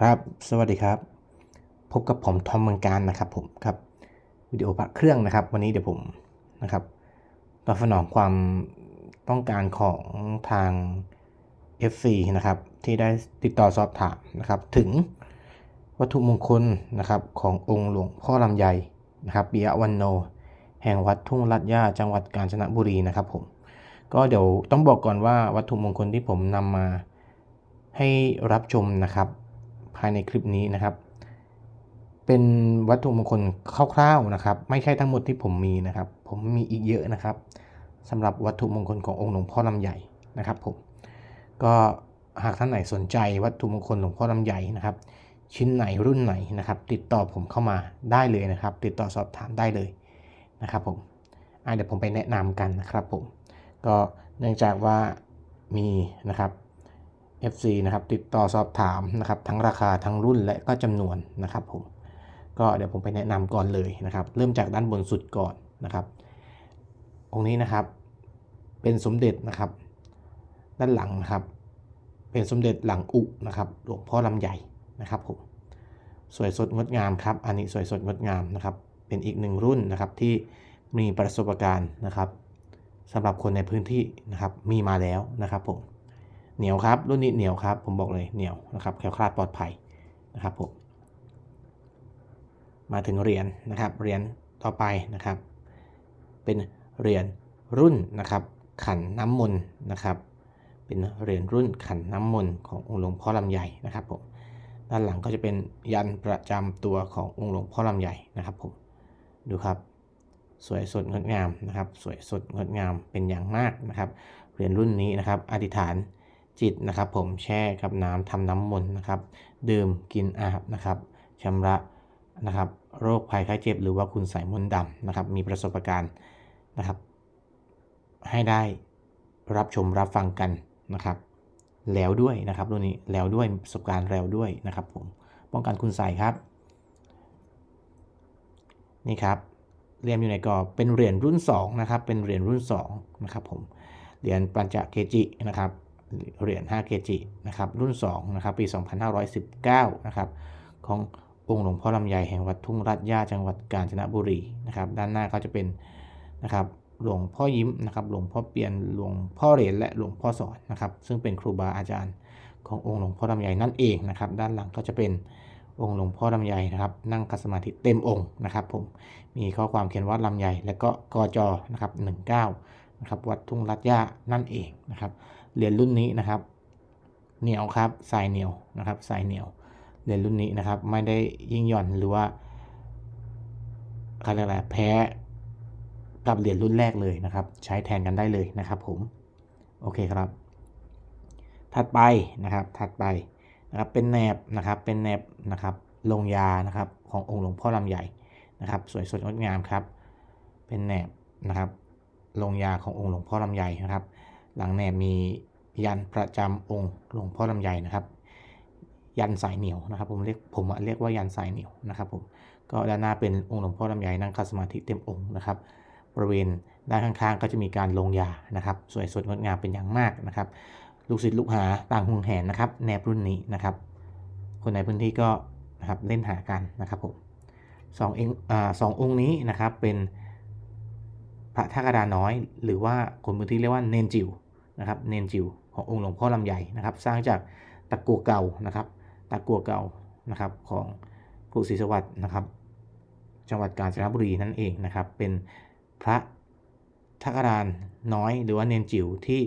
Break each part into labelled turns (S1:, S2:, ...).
S1: ครับ สวัสดีครับ พบกับผมทอมเมืองการนะครับผมครับวิดีโอพระเครื่องนะครับ วันนี้เดี๋ยวผมนะครับตอบสนองความต้องการของทาง FC นะครับ ที่ได้ติดต่อสอบถามนะครับ ถึงวัตถุมงคลนะครับขององค์หลวงพ่อลำไยนะครับปิยวันโน แห่งวัดทุ่งลัดย่าจังหวัดกาญจนบุรีนะครับผมก็เดี๋ยวต้องบอกก่อนว่าวัตถุมงคลที่ผมนำมาให้รับชมนะครับ ภายในคลิปนี้นะครับ เป็นวัตถุมงคลคร่าวๆนะครับ ไม่ใช่ทั้งหมดที่ผมมีนะครับ ผมมีอีกเยอะนะครับสำหรับวัตถุมงคลขององค์หลวงพ่อลำใหญ่นะครับผมก็หากท่านไหนสนใจวัตถุมงคลหลวงพ่อลำใหญ่นะครับ ชิ้นไหนรุ่นไหนนะครับ ติดต่อผมเข้ามาได้เลยนะครับ ติดต่อสอบถามได้เลยนะครับผมเดี๋ยวผมไปแนะนำกันนะครับผมก็เนื่องจากว่ามีนะครับ FC นะครับ ติดต่อสอบถามนะครับ ทั้งราคาทั้งรุ่นและก็จำนวนนะครับผมก็เดี๋ยวผมไปแนะนำก่อนเลยนะครับ เริ่มจากด้านบนสุดก่อนนะครับ องค์นี้นะครับเป็นสมเด็จนะครับ ด้านหลังนะครับ เป็นสมเด็จหลังอุนะครับ หลวงพ่อลำใหญ่นะครับผมสวยสดงดงามครับ อันนี้สวยสดงดงามนะครับ เป็นอีกหนึ่งรุ่นนะครับที่มีประสบการณ์นะครับสำหรับคนในพื้นที่นะครับมีมาแล้วนะครับผม เหนียวครับ รุ่นนี้เหนียวครับ ผมบอกเลยเหนียวนะครับแคล้วคลาดปลอดภัยนะครับผมมาถึงเหรียญนะครับเหรียญต่อไปนะครับ เป็นเหรียญรุ่นนะครับ ขันน้ำมนต์นะครับ เป็นเหรียญรุ่นขันน้ำมนต์ขององค์หลวงพ่อลำใหญ่นะครับผมด้านหลังก็จะเป็นยันประจำตัวขององค์หลวงพ่อลำใหญ่นะครับผมดูครับ สวยสดงดงามนะครับ สวยสดงดงามเป็นอย่างมากนะครับเหรียญรุ่นนี้นะครับ อธิษฐาน จิตนะครับ ผมแช่กับน้ำทำน้ำมนต์นะครับ ดื่มกินอาบนะครับชำระนะครับ โรคภัยไข้เจ็บ หรือว่าคุณใส่มนต์ดำนะครับ มีประสบการณ์นะครับ ให้ได้รับชมรับฟังกันนะครับ แล้วด้วยนะครับรุ่นนี้แล้วด้วยประสบการณ์แล้วด้วยนะครับ ผมป้องกันคุณใส่ครับ นี่ครับเรียมอยู่ในกรอบเป็นเหรียญรุ่น2นะครับเป็นเหรียญรุ่น2นะครับผมเหรียญปัญจเกจินะครับ เหรียญ5เกจินะครับรุ่น2นะครับปี 2519นะครับขององค์หลวงพ่อลำไยแห่งวัดทุ่งรัดย่าจังหวัดกาญจนบุรีนะครับด้านหน้าก็จะเป็นนะครับหลวงพ่อยิ้มนะครับหลวงพ่อเปียนหลวงพ่อเหรียญและหลวงพ่อสอนนะครับซึ่งเป็นครูบาอาจารย์ขององค์หลวงพ่อลำไยนั่นเองนะครับด้านหลังก็จะเป็นองค์หลวงพ่อลำไยนะครับนั่งคัสมาธิเต็มองค์นะครับผมมีข้อความเขียนว่าลำไยและก็กจนะครับ19นะครับวัดทุ่งรัดย่านั่นเองนะครับ เหรียญรุ่นนี้นะครับ เหนียวครับสายเหนียวนะครับสายเหนียวเหรียญรุ่นนี้นะครับ ไม่ได้ยิ่งหย่อนหรือว่าอะไรยกอะไรแพ้กับเหรียญรุ่นแรกเลยนะครับ ใช้แทนกันได้เลยนะครับ ผมโอเคครับ ถัดไปนะครับ ถัดไปนะครับเป็นแนบนะครับเป็นแนบนะครับลงยานะครับขององค์หลวงพ่อลำใหญ่นะครับ สวยสดงดงามครับ เป็นแนบนะครับลงยาขององค์หลวงพ่อลำใหญ่นะครับ หลังแนบมียันประจำองค์หลวงพ่อลำไยนะครับ ยันสายเหนียวนะครับ ผมเรียกผมเรียกว่ายันสายเหนียวนะครับผมก็ด้านหน้าเป็นองค์หลวงพ่อลำไยนั่งคัสมาธิเต็มองค์นะครับ บริเวณด้านข้างๆ ก็จะมีการลงยานะครับ สวยสดงดงามเป็นอย่างมากนะครับ ลูกศิษย์ลูกหาต่างหวงแหนนะครับแนบรุ่นนี้นะครับ คนในพื้นที่ก็นะครับเล่นหากันนะครับผมสองเองอ่าสององค์นี้นะครับเป็นพระทากระดาน้อย หรือว่าคนพื้นที่เรียกว่าเนนจิว นะครับเนนจิวขององค์หลวงพ่อลำใหญ่นะครับสร้างจากตะกัวเก่านะครับตะกัวเก่านะครับของกรุศรีสวัสดิ์นะครับจังหวัดกาญจนบุรีนั่นเองนะครับเป็นพระทักรานน้อยหรือว่าเนนจิ๋วที่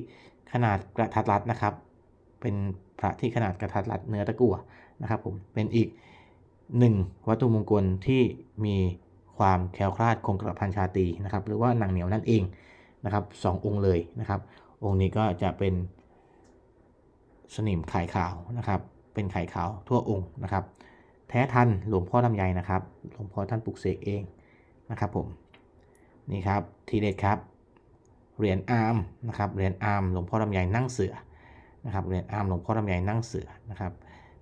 S1: ขนาดกระทัดรัดนะครับ เป็นพระที่ขนาดกระทัดรัดเนื้อตะกั่วนะครับผมเป็นอีกหนึ่งวัตถุมงคลที่มีความแคล้วคลาดคงกระพันชาตีนะครับหรือว่าหนังเหนียวนั่นเองนะครับสององค์เลยนะครับ องค์นี้ก็จะเป็นสนิมไข่ขาวนะครับ เป็นไข่ขาวทั่วองค์นะครับ แท้ทันหลวงพ่อลำไยนะครับ หลวงพ่อท่านปลุกเสกเองนะครับผม นี่ครับทีเด็ดครับ เหรียญอาร์มนะครับ เหรียญอาร์มหลวงพ่อลำไยนั่งเสือนะครับ เหรียญอาร์มหลวงพ่อลำไยนั่งเสือนะครับ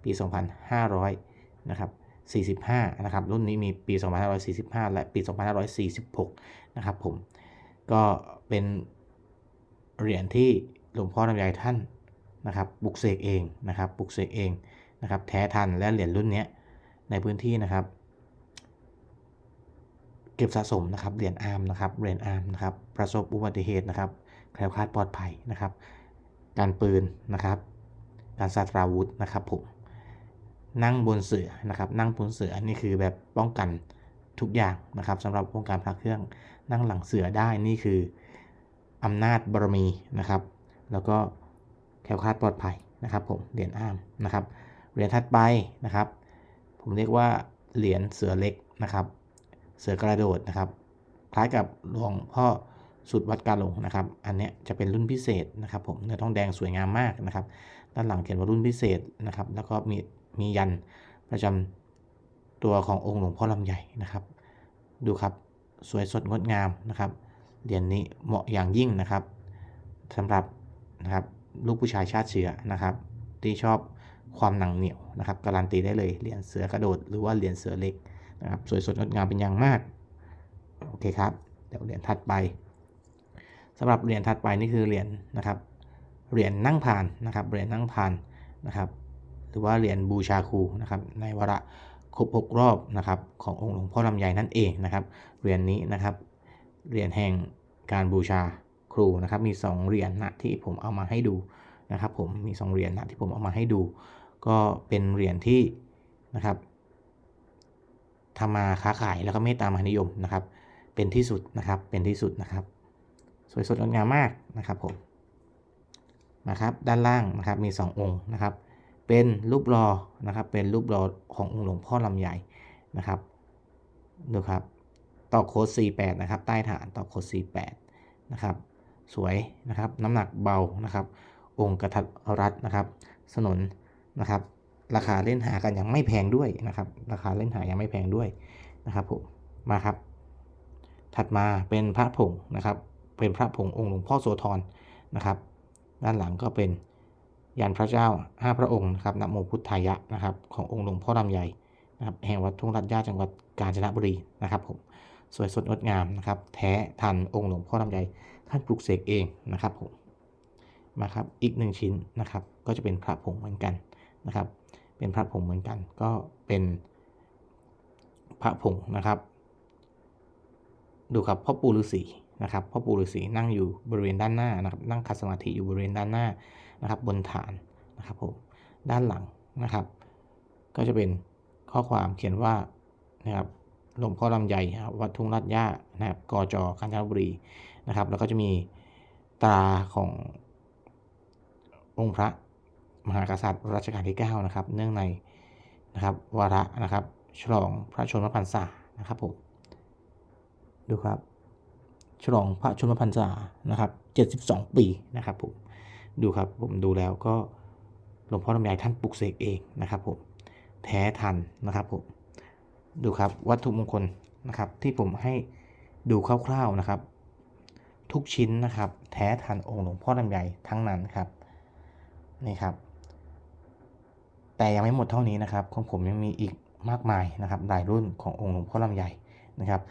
S1: ปี 2500นะครับ45 นะครับ รุ่นนี้มีปี 2545 และปี 2546 นะครับผม ก็เป็น เหรียญที่หลวงพ่อลำไยท่านนะครับปลุกเสกเองนะครับปลุกเสกเองนะครับแท้ทันและเหรียญรุ่นนี้ในพื้นที่นะครับ เก็บสะสมนะครับเหรียญอาร์มนะครับเหรียญอาร์มนะครับประสบอุบัติเหตุนะครับแคล้วคลาดปลอดภัยนะครับ การปืนนะครับการสัตราวุธนะครับผมนั่งบนเสือนะครับ นั่งบนเสือนี่คือแบบป้องกันทุกอย่างนะครับสำหรับวงการพระเครื่องนั่งหลังเสือได้นี่คือ อำนาจบารมีนะครับ แล้วก็แคล้วคลาดปลอดภัยนะครับผมเหรียญอ้ามนะครับเหรียญถัดไปนะครับ ผมเรียกว่าเหรียญเสือเล็กนะครับ เสือกระโดดนะครับ คล้ายกับหลวงพ่อสุดวัดกาหลงนะครับ อันนี้จะเป็นรุ่นพิเศษนะครับ ผมเนื้อทองแดงสวยงามมากนะครับ ด้านหลังเขียนว่ารุ่นพิเศษนะครับ แล้วก็มีมียันประจำตัวขององค์หลวงพ่อลำใหญ่นะครับ ดูครับสวยสดงดงามนะครับ เหรียญนนี้เหมาะอย่างยิ่งนะครับสำหรับนะครับลูกผู้ชายชาติเชื้อนะครับ ที่ชอบความหนังเหนียวนะครับการันตีได้เลยเหรียญเสือกระโดดหรือว่าเหรียญเสือเล็กนะครับสวยสดงดงามเป็นอย่างมากโอเคครับเดี๋ยวเหรียญถัดไปสำหรับเหรียญถัดไปนี่คือเหรียญนะครับเหรียญนั่งผ่านนะครับเหรียญนั่งผ่านนะครับ หรือว่าเหรียญบูชาครูนะครับ ในวาระครบ6รอบนะครับขององค์หลวงพ่อลำไยนั่นเองนะครับเหรียญนนี้นะครับ เหรียญแห่งการบูชาครูนะครับ มี 2 เหรียญนะที่ผมเอามาให้ดูนะครับ ผมมี 2 เหรียญนะที่ผมเอามาให้ดู ก็เป็นเหรียญที่นะครับทำมาค้าขายแล้วก็เมตตามหานิยมนะครับ เป็นที่สุดนะครับเป็นที่สุดนะครับ สวยสดงดงามมากนะครับผมนะครับด้านล่างนะครับมี 2 องค์นะครับ เป็นรูปรอนะครับเป็นรูปรอขององค์หลวงพ่อลำใหญ่นะครับดูครับ ต่อโค้ด 48 นะครับ ใต้ฐานต่อโค้ด 48 นะครับ สวยนะครับ น้ำหนักเบานะครับ องค์กระทัดรัดนะครับ สนนนะครับ ราคาเล่นหากันยังไม่แพงด้วยนะครับ ราคาเล่นหายังไม่แพงด้วยนะครับผมมาครับ ถัดมาเป็นพระผงนะครับ เป็นพระผงองค์หลวงพ่อโสธรนะครับ ด้านหลังก็เป็นยันพระเจ้า5พระองค์นะครับนโมพุทธายะนะครับ ขององค์หลวงพ่อลำใหญ่นะครับแห่งวัดทุ่งรัตยาจังหวัดกาญจนบุรีนะครับผม สวยสดงดงามนะครับ แท้ทันองค์หลวงพ่อลำใหญ่ท่านปลุกเสกเองนะครับผมมาครับอีกหนึ่งชิ้นนะครับ ก็จะเป็นพระผงเหมือนกันนะครับ เป็นพระผงเหมือนกัน ก็เป็นพระผงนะครับ ดูครับพ่อปู่ฤาษีนะครับพ่อปู่ฤาษีนั่งอยู่บริเวณด้านหน้านะครับ นั่งคัดสมาธิอยู่บริเวณด้านหน้านะครับ บนฐานนะครับผมด้านหลังนะครับ ก็จะเป็นข้อความเขียนว่านะครับ หลวงพ่อลำใหญ่วัดทุ่งลาดย่านะครับกจกาญจนบุรีนะครับ แล้วก็จะมีตราขององค์พระมหากษัตริย์รัชกาลที่ 9 นะครับ เนื่องในนะครับวาระนะครับ ฉลองพระชนมพรรษานะครับผมดูครับ ฉลองพระชนมพรรษานะครับ 72 ปีนะครับผมดูครับผมดูแล้วก็หลวงพ่อลำไยท่านปลุกเสกเองนะครับผมแท้ทันนะครับผม ดูครับวัตถุมงคลนะครับที่ผมให้ดูคร่าวๆนะครับ ทุกชิ้นนะครับ แท้ทันองค์หลวงพ่อลำไยทั้งนั้นครับนี่ครับ แต่ยังไม่หมดเท่านี้นะครับ ของผมยังมีอีกมากมายนะครับหลายรุ่นขององค์หลวงพ่อลำไยนะครับ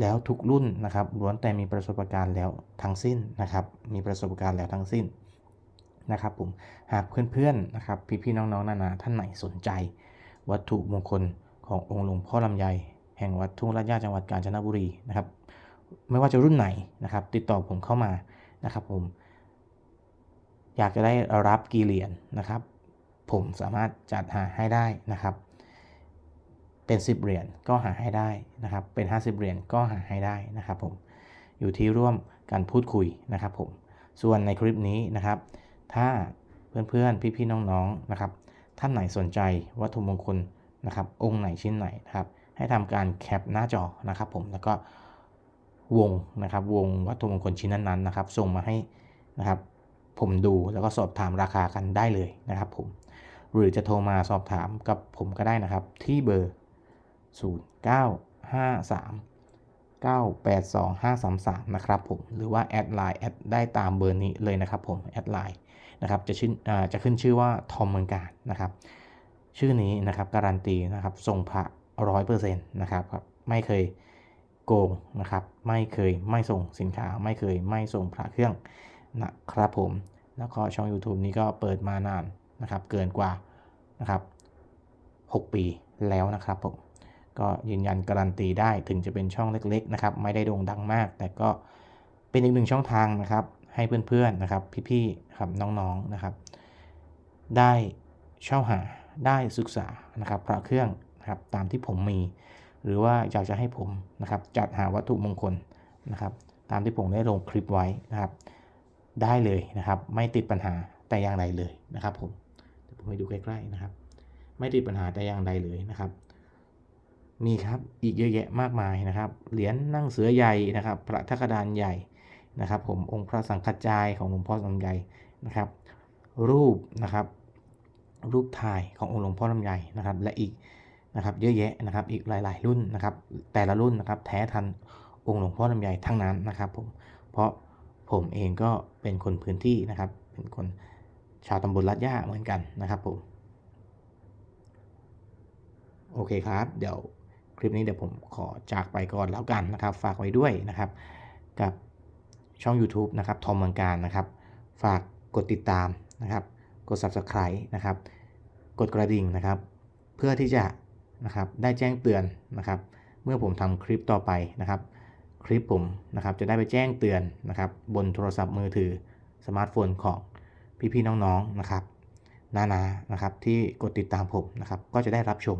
S1: แล้วทุกรุ่นนะครับล้วนแต่มีประสบการณ์แล้วทั้งสิ้นนะครับ มีประสบการณ์แล้วทั้งสิ้นนะครับผมหากเพื่อนๆนะครับพี่ๆน้องๆนานาท่านไหนสนใจ วัตถุมงคล ขององค์หลวงพ่อลำไยแห่งวัดทุ่งราชยาจังหวัดกาญจนบุรีนะครับ ไม่ว่าจะรุ่นไหนนะครับ ติดต่อผมเข้ามานะครับ ผม อยากจะได้รับกี่เหรียญนะครับ ผมสามารถจัดหาให้ได้นะครับ เป็น 10 เหรียญก็หาให้ได้นะครับ เป็น 50 เหรียญก็หาให้ได้นะครับผมอยู่ที่ร่วมการพูดคุยนะครับ ผม ส่วนในคลิปนี้นะครับ ถ้าเพื่อนๆพี่ๆน้องๆนะครับ ท่านไหนสนใจวัตถุมงคล นะครับองค์ไหนชิ้นไหนนะครับให้ทำการแคปหน้าจอนะครับผมแล้วก็วงนะครับวงวัตถุมงคลชิ้นนั้นๆนะครับส่งมาให้นะครับผมดูแล้วก็สอบถามราคากันได้เลยนะครับผมหรือจะโทรมาสอบถามกับผมก็ได้นะครับที่เบอร์ 0953 982533 นะครับผมหรือว่าแอดไลน์แอดได้ตามเบอร์นี้เลยนะครับผมแอดไลน์นะครับจะชื่อจะขึ้นชื่อว่าทอมเมืองการนะครับ ชื่อนี้นะครับการันตีนะครับทรงพระร้อยเปอร์เซ็นต์นะครับไม่เคยโกงนะครับไม่เคยไม่ส่งสินค้าไม่เคยไม่ส่งพระเครื่องนะครับผมแล้วก็ช่อง YouTube นี้ก็เปิดมานานนะครับเกินกว่านะครับ6 ปีแล้วนะครับผมก็ยืนยันการันตีได้ถึงจะเป็นช่องเล็กๆนะครับไม่ได้โด่งดังมาก แต่ก็เป็นอีกหนึ่งช่องทางนะครับให้เพื่อนๆนะครับพี่ๆครับน้องๆนะครับ ได้เช่าหา ได้ศึกษานะครับพระเครื่องนะครับตามที่ผมมี หรือว่าอยากจะให้ผมนะครับจัดหาวัตถุมงคลนะครับ ตามที่ผมได้ลงคลิปไว้นะครับ ได้เลยนะครับ ไม่ติดปัญหาแต่อย่างใดเลยนะครับผมเดี๋ยวผมให้ดูใกล้ๆนะครับ ไม่ติดปัญหาแต่อย่างใดเลยนะครับ มีครับอีกเยอะแยะมากมายนะครับ เหรียญนั่งเสือใหญ่นะครับ พระทักดานใหญ่นะครับ ผมองค์พระสังฆจายของหลวงพ่อลำไยนะครับ รูปนะครับ รูปถ่ายขององค์หลวงพ่อลำไยนะครับ และอีกนะครับเยอะแยะนะครับ อีกหลาย ๆ รุ่นนะครับ แต่ละรุ่นนะครับ แท้ทันองค์หลวงพ่อลำไยทั้งนั้นนะครับผมเพราะผมเองก็เป็นคนพื้นที่นะครับ เป็นคนชาวตำบลลัดย่าเหมือนกันนะครับผมโอเคครับ เดี๋ยวคลิปนี้เดี๋ยวผมขอจากไปก่อนแล้วกันนะครับ ฝากไว้ด้วยนะครับ กับช่อง YouTube นะครับทอมเมืองการนะครับ ฝากกดติดตามนะครับ กด Subscribe นะครับ กดกระดิ่งนะครับ เพื่อที่จะนะครับได้แจ้งเตือนนะครับ เมื่อผมทำคลิปต่อไปนะครับ คลิปผมนะครับจะได้ไปแจ้งเตือนนะครับ บนโทรศัพท์มือถือสมาร์ทโฟนของพี่ๆน้องๆนะครับนานานะครับที่กดติดตามผมนะครับ ก็จะได้รับชม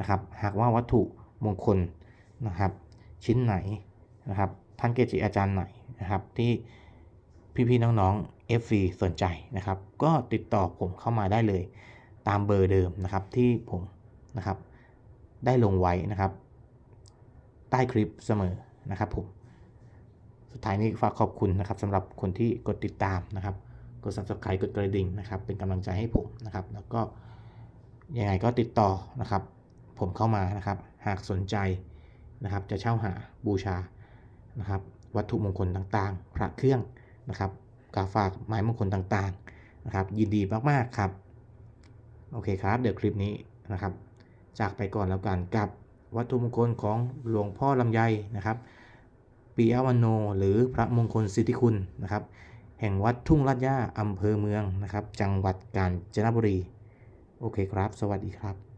S1: นะครับ หากว่าวัตถุมงคลนะครับ ชิ้นไหนนะครับท่านเกจิอาจารย์ไหนนะครับที่พี่ๆน้องๆ FC สนใจนะครับ ก็ติดต่อผมเข้ามาได้เลย ตามเบอร์เดิมนะครับที่ผมนะครับ ได้ลงไว้นะครับ ใต้คลิปเสมอนะครับผมสุดท้ายนี้ฝากขอบคุณนะครับสำหรับคนที่กดติดตามนะครับ กด subscribe กดกระดิ่งนะครับ เป็นกำลังใจให้ผมนะครับ แล้วก็ยังไงก็ติดต่อนะครับ ผมเข้ามานะครับ หากสนใจนะครับ จะเช่าหาบูชานะครับ วัตถุมงคลต่างๆ พระเครื่องนะครับ กาฝากไม้มงคลต่างๆนะครับ ยินดีมากๆครับ โอเคครับ เดี๋ยวคลิปนี้นะครับ จากไปก่อนแล้วกันกับวัตถุมงคลของหลวงพ่อลำไยนะครับปิยวันโนหรือพระมงคลสิทธิคุณนะครับ แห่งวัดทุ่งลาดย่าอำเภอเมืองนะครับ จังหวัดกาญจนบุรี โอเคครับ สวัสดีครับ